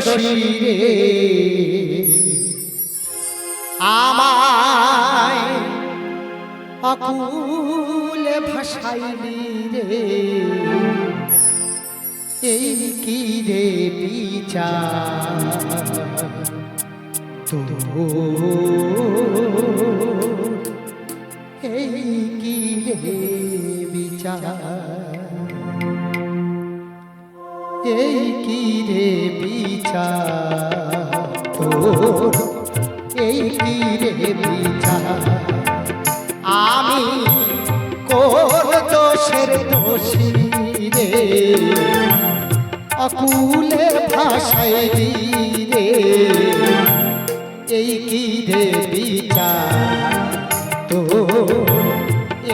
শিরে আমায় অকুল ভাসাইলি রে। এই কি রে বিচার? তো এই কি রে বিচার? এই কি রে বিচার তোর এই কি রে বিচার আমি কোন দোষের দোষী রে? অকুলে ভাষায় রে এই কি রে বিচার তো,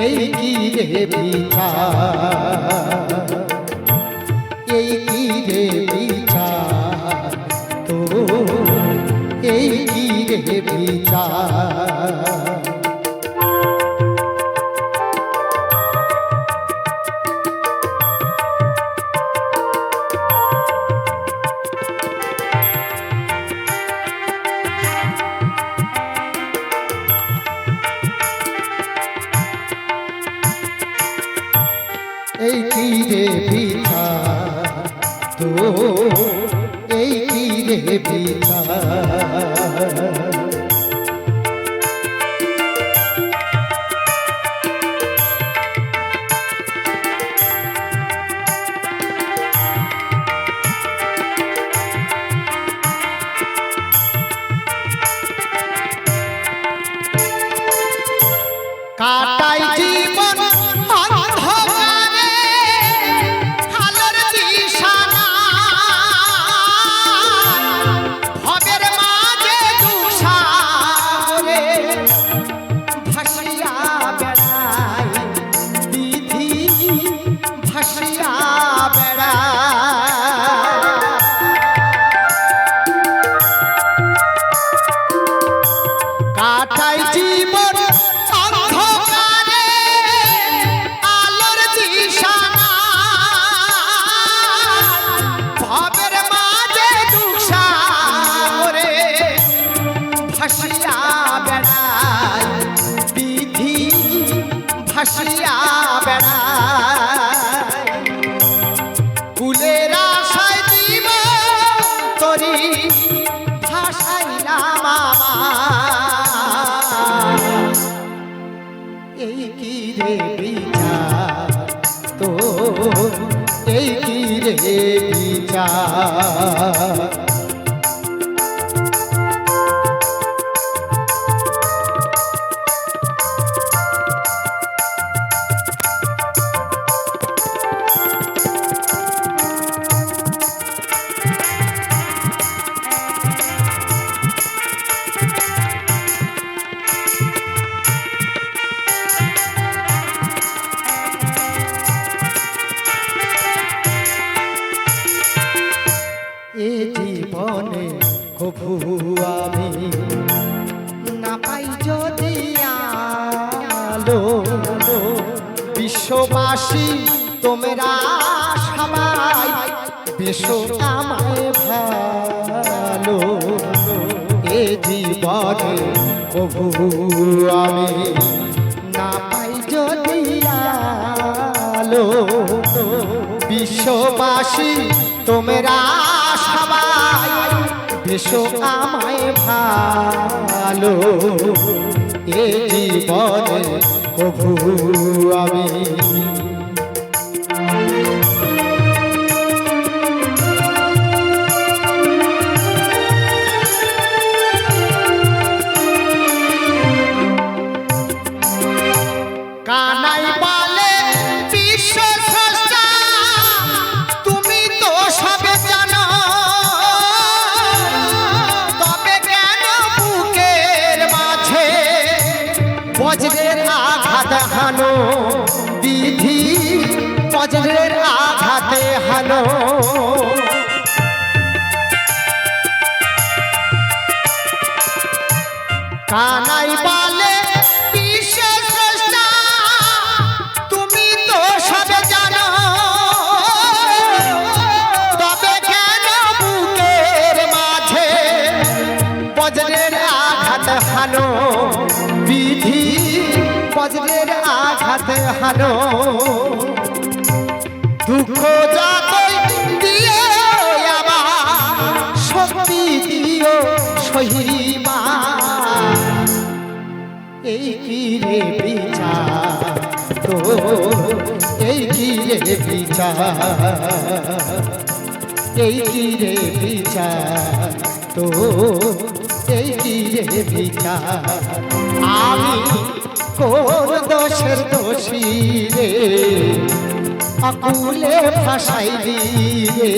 এই কি রে বিচার এই কি রে পিতা তো এই কি রে বিচার ভাসিয়া বেড়াই কুলের আশায় জীব তরি ভাসাইলাম এই কি রে বিচার? কভু আমি না পাই যদি আলো, বিশ্ববাসী, তোমরা সবাই বেশো আমায় ভালো। এ জীবনে কভু আমি না পাই যদি আলো, বিশ্ববাসী, তোমরা সবাই বেশো আমায় ভালো এ জীবনে কভু আমি। আঘাত হাতে হানো দুঃখ যতই দিও আমার শক্তি দিও সহিমা এই কি রে বিচার তো এই কি রে বিচার এই কি রে বিচার তো এই কি রে বিচার আমি কোন দোষের দোষী রে। আকুলে ফাঁসাইলি দিয়ে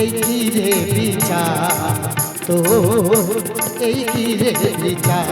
এই কি রে বিচার? তো এই কি বিচার?